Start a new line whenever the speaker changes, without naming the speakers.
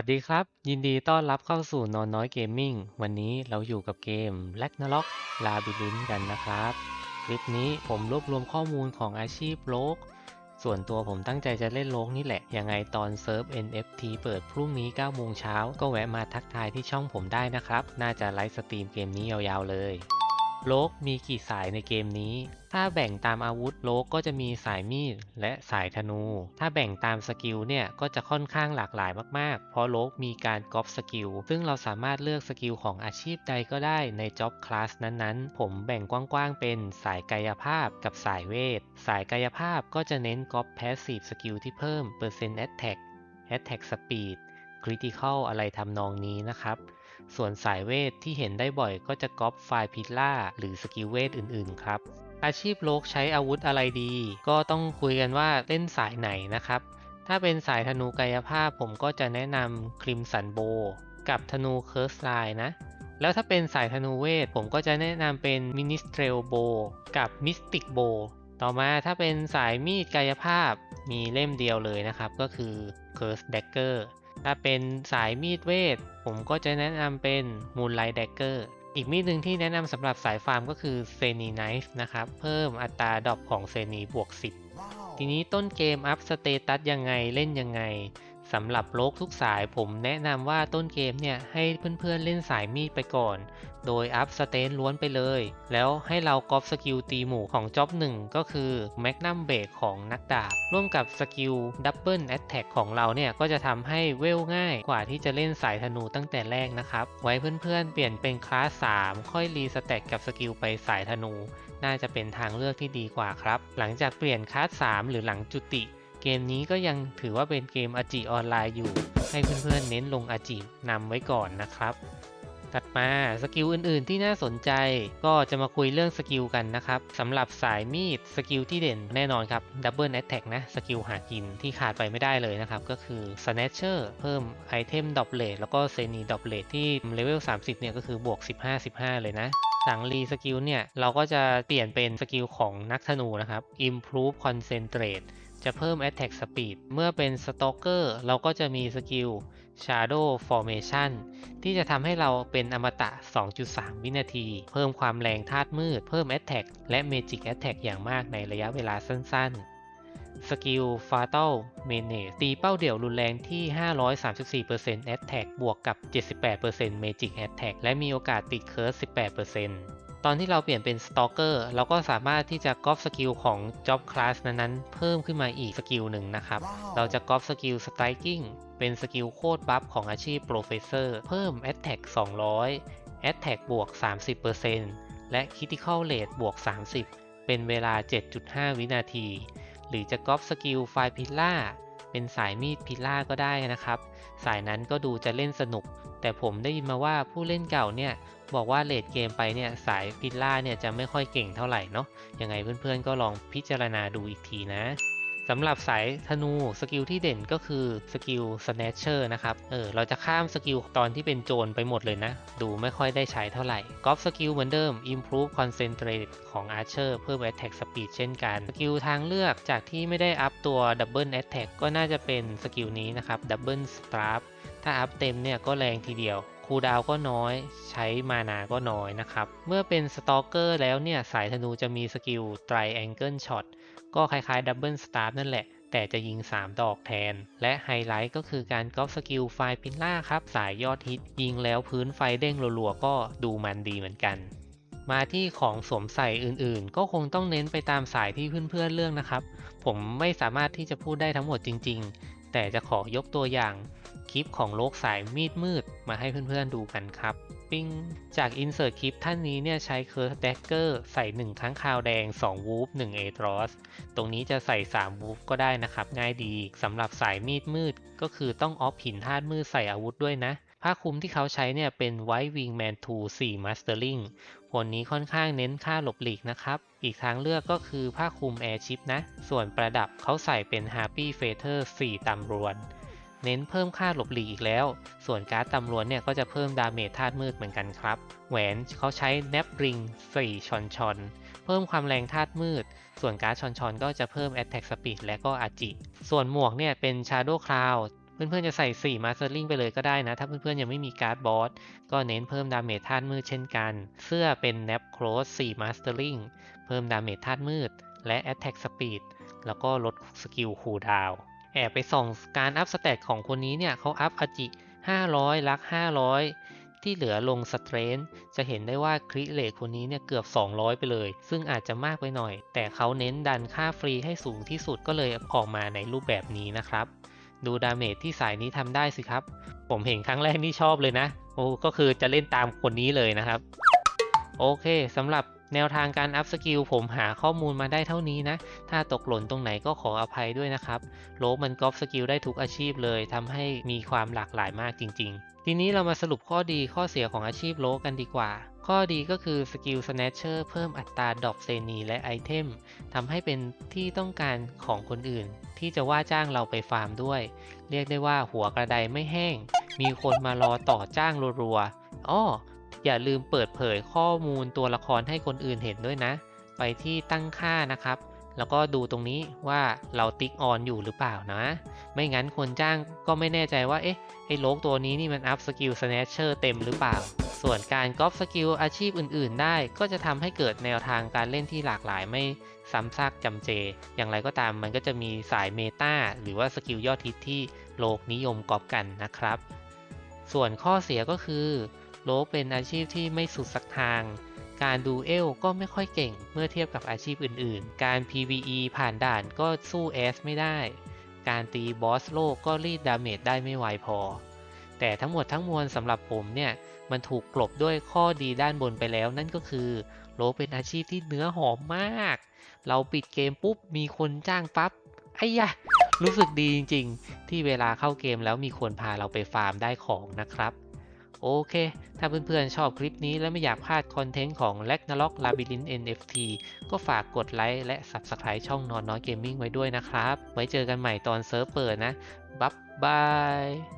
วัสดีครับ ยินดีต้อนรับเข้าสู่นอนน้อยเกมมิ่งวันนี้เราอยู่กับเกม l a g n a r o k l a b y r i n t กันนะครับ คลิปนี้ผมรวบรวมข้อมูลของอาชีพโลก ส่วนตัวผมตั้งใจจะเล่นโลกนี่แหละ ยังไงตอนเซิร์ฟ NFT เปิดพรุ่งนี้9โมงเช้าก็แวะมาทักทายที่ช่องผมได้นะครับ น่าจะไลฟ์สตรีมเกมนี้ยาวๆเลย โลกมีกี่สายในเกมนี้ ถ้าแบ่งตามอาวุธโลกก็จะมีสายมีดและสายธนู ถ้าแบ่งตามสกิลเนี่ยก็จะค่อนข้างหลากหลายมากๆ เพราะโลกมีการก๊อปสกิล ซึ่งเราสามารถเลือกสกิลของอาชีพใดก็ได้ในจ็อบคลาสนั้นๆ ผมแบ่งกว้างๆ เป็นสายกายภาพกับสายเวท สายกายภาพก็จะเน้นก๊อปแพสซีฟสกิลที่เพิ่มเปอร์เซ็นต์แอตแทกแอตแทกสปีดคริติคอลอะไรทำนองนี้นะครับ ส่วนสายเวทที่เห็นได้บ่อยก็จะก๊อปไฟล์พิล่าหรือสกิลเวทอื่นๆครับ อาชีพโลกใช้อาวุธอะไรดี ก็ต้องคุยกันว่าเล่นสายไหนนะครับ ถ้าเป็นสายธนูกายภาพผมก็จะแนะนำคริมสันโบกับธนูเคิร์สไลน์นะ แล้วถ้าเป็นสายธนูเวท ผมก็จะแนะนำเป็นมินิสเทรลโบกับมิสติกโบต่อมาถ้าเป็นสายมีดกายภาพมีเล่มเดียวเลยนะครับ ก็คือ Curse Dagger ถ้าเป็นสายมีดเวท ผมก็จะแนะนำเป็น Moonlight Dagger อีกมีดหนึ่งที่แนะนำสำหรับสายฟาร์มก็คือ s e n i Knife นะครับ เพิ่มอัตราดรอปของเซนีบวก 10 ทีนี้ต้นเกมอัพสเตตัสยังไงเล่นยังไง สำหรับโลกทุกสายผมแนะนำว่าต้นเกมเนี่ยให้เพื่อนๆเล่นสายมีดไปก่อน โดยอัพสเตนล้วนไปเลย แล้วให้เรากอปสกิลตีหมู่ของจ็อบหนึ่งก็คือแมกนัมเบรกของนักดาบ ร่วมกับสกิลดับเบิลแอตแทกของเราเนี่ย ก็จะทำให้เวลง่ายกว่าที่จะเล่นสายธนูตั้งแต่แรกนะครับ ไว้เพื่อนๆ เปลี่ยนเป็นคลาส 3 ค่อยรีสแต็กกับสกิลไปสายธนู น่าจะเป็นทางเลือกที่ดีกว่าครับ หลังจากเปลี่ยนคลาส 3 หรือหลังจุติ เกมนี้ก็ยังถือว่าเป็นเกมอาจิออนไลน์อยู่ ให้เพื่อนๆเน้นลงอาจินำไว้ก่อนนะครับ ถัดมาสกิลอื่นๆที่น่าสนใจก็จะมาคุยเรื่องสกิลกันนะครับสำหรับสายมีดสกิลที่เด่นแน่นอนครับดับเบิลแอตแทกนะสกิลหากินที่ขาดไปไม่ได้เลยนะครับ ก็คือ Snatcher เพิ่มไอเทมดอ p เล e แล้วก็เซนีดอ p เล e ที่เลเวล 30 เนี่ยก็คือบวก 15-15 เลยนะหลังรีสกิลเนี่ย เราก็จะเปลี่ยนเป็นสกิลของนักธนูนะครับ Improve Concentrate จะเพิ่ม Attack Speed เมื่อเป็น Stalker เราก็จะมีสกิล Shadow Formation ที่จะทำให้เราเป็นอมตะ 2.3 วินาที เพิ่มความแรงธาตุมืด เพิ่ม Attack และ Magic Attack อย่างมากในระยะเวลาสั้นๆ สกิล Fatal Menace ตีเป้าเดี่ยวรุนแรงที่ 534% Attack บวกกับ 78% Magic Attack และมีโอกาสติดเคิร์ส18% ตอนที่เราเปลี่ยนเป็น Stalker เราก็สามารถที่จะก๊อปสกิลของ Job Class นั้นๆ เพิ่มขึ้นมาอีกสกิลหนึ่งนะครับ เราจะก๊อปสกิล Striking เป็นสกิลโคตรบัฟของอาชีพ Professor เพิ่ม Attack 200 Attack บวก 30%และ Critical Rate บวก 30 เป็นเวลา 7.5 วินาที หรือจะก๊อปสกิลไฟพิล่าเป็นสายมีดพิล่าก็ได้นะครับ สายนั้นก็ดูจะเล่นสนุก แต่ผมได้ยินมาว่าผู้เล่นเก่าเนี่ย บอกว่าเลดเกมไปเนี่ยสายพิล่าเนี่ยจะไม่ค่อยเก่งเท่าไหร่เนาะยังไงเพื่อนๆก็ลองพิจารณาดูอีกทีนะสำหรับสายธนูสกิลที่เด่นก็คือสกิล snatcher นะครับ เออเราจะข้ามสกิลตอนที่เป็นโจรไปหมดเลยนะ ดูไม่ค่อยได้ใช้เท่าไหร่กอล์ฟสกิลเหมือนเดิม improve concentrate ของ archer เพิ่ม attack speed เช่นกัน สกิลทางเลือกจากที่ไม่ได้อัพตัว double attack ก็น่าจะเป็นสกิลนี้นะครับ double strap ถ้าอัพเต็มเนี่ยก็แรงทีเดียว คูดาวก็น้อย ใช้มานาก็น้อยนะครับ เมื่อเป็นสตอกเกอร์แล้วเนี่ยสายธนูจะมีสกิล triangle shot ก็คล้ายๆดับเบิลสตาร์นั่นแหละ แต่จะยิง 3 ดอกแทน และไฮไลท์ก็คือการก๊อปสกิลไฟพิลล่าครับ สายยอดฮิต ยิงแล้วพื้นไฟเด้งรัวๆ ก็ดูมันดีเหมือนกัน มาที่ของสวมใส่อื่นๆ ก็คงต้องเน้นไปตามสายที่เพื่อนๆเลือกนะครับ ผมไม่สามารถที่จะพูดได้ทั้งหมดจริง ๆ แต่จะขอยกตัวอย่าง คลิปของโลกสายมีดมืดมาให้เพื่อนๆดูกันครับ ปิ้ง จากอินเสิร์ตคลิปท่านนี้เนี่ยใช้เคิร์สแดกเกอร์ใส่ 1 ทั้งคาวแดง 2 วูฟ1เอทรอสตรงนี้จะใส่ 3 วูฟก็ได้นะครับ ง่ายดีสำหรับสายมีดมืด ก็คือต้องออฟหินธาตุมืดใส่อาวุธด้วยนะ ผ้าคลุมที่เขาใช้เนี่ยเป็น White Wingman 2 4 Mastering ผลนี้ค่อนข้างเน้นค่าหลบหลีกนะครับ อีกทางเลือกก็คือผ้าคลุม Air Chip นะ ส่วนประดับเขาใส่เป็น Happy Feather 4ตำรวน เน้นเพิ่มค่าหลบหลีกอีกแล้ว ส่วนการ์ดตำรวจเนี่ยก็จะเพิ่มดาเมจธาตุมืดเหมือนกันครับ แหวนเขาใช้แนบริง4ชอนชอนเพิ่มความแรงธาตุมืด ส่วนการ์ดชอนชอนก็จะเพิ่ม Attack Speed และก็อาจิ ส่วนหมวกเนี่ยเป็น Shadow Cloud เพื่อนๆจะใส่4 Mastering ไปเลยก็ได้นะ ถ้าเพื่อนๆยังไม่มีการ์ดบอส ก็เน้นเพิ่มดาเมจธาตุมืดเช่นกัน เสื้อเป็น Nap Close 4 Mastering เพิ่มดาเมจธาตุมืด และ Attack Speed แล้วก็ลดสกิลคูลดาวน์ แอบไปส่องการอัพสเตตของคนนี้เนี่ยเขาอัพอาจิ 500 ลัก 500 ที่เหลือลงสเตรนจะเห็นได้ว่าคริเลทคนนี้เนี่ยเกือบ 200 ไปเลย ซึ่งอาจจะมากไปหน่อย แต่เขาเน้นดันค่าฟรีให้สูงที่สุดก็เลยออกมาในรูปแบบนี้นะครับ ดูดาเมจที่สายนี้ทำได้สิครับ ผมเห็นครั้งแรกนี่ชอบเลยนะ โอ้ก็คือจะเล่นตามคนนี้เลยนะครับ โอเคสำหรับ แนวทางการอัพสกิลผมหาข้อมูลมาได้เท่านี้นะ ถ้าตกหล่นตรงไหนก็ขออภัยด้วยนะครับ โลกมันก๊อปสกิลได้ทุกอาชีพเลยทำให้มีความหลากหลายมากจริง ๆ ทีนี้เรามาสรุปข้อดีข้อเสียของอาชีพโลกกันดีกว่า ข้อดีก็คือสกิลสแนชเชอร์เพิ่มอัตราดอปเซนีและไอเทมทำให้เป็นที่ต้องการของคนอื่น ที่จะว่าจ้างเราไปฟาร์มด้วย เรียกได้ว่าหัวกระไดไม่แห้ง มีคนมารอต่อจ้างรัวๆอ้อ อย่าลืมเปิดเผยข้อมูลตัวละครให้คนอื่นเห็นด้วยนะ ไปที่ตั้งค่านะครับ แล้วก็ดูตรงนี้ว่าเราติ๊กออนอยู่หรือเปล่านะ ไม่งั้นคนจ้างก็ไม่แน่ใจว่าเอ๊ะไอ้โลกตัวนี้นี่มันอัพสกิลสแนชเชอร์เต็มหรือเปล่า ส่วนการก๊อปสกิลอาชีพอื่น ๆ ได้ก็จะทำให้เกิดแนวทางการเล่นที่หลากหลายไม่ซ้ำซากจำเจ อย่างไรก็ตามมันก็จะมีสายเมตาหรือว่าสกิลยอดฮิตที่โลกนิยมก๊อปกันนะครับ ส่วนข้อเสียก็คือ โลเป็นอาชีพที่ไม่สุดสักทาง การดูเอลก็ไม่ค่อยเก่งเมื่อเทียบกับอาชีพอื่นๆ การ PVE ผ่านด่านก็สู้แอสไม่ได้ การตีบอสโลกก็รีดดาเมจได้ไม่ไวพอ แต่ทั้งหมดทั้งมวลสำหรับผมเนี่ย มันถูกกลบด้วยข้อดีด้านบนไปแล้ว นั่นก็คือ โลเป็นอาชีพที่เนื้อหอมมาก เราปิดเกมปุ๊บมีคนจ้างปั๊บไอ้ยะรู้สึกดีจริง ๆ ที่เวลาเข้าเกมแล้วมีคนพาเราไปฟาร์มได้ของนะครับ โอเค ถ้าเพื่อนๆชอบคลิปนี้และไม่อยากพลาดคอนเทนต์ของ r a g n a r o k Labyrinth NFT ก็ฝากกดไลค์และ Subscribe ช่องนอนน้อยเกมมิ่งไว้ด้วยนะครับ ไว้เจอกันใหม่ตอนเซิร์ฟเปิดนะ บ๊ายบาย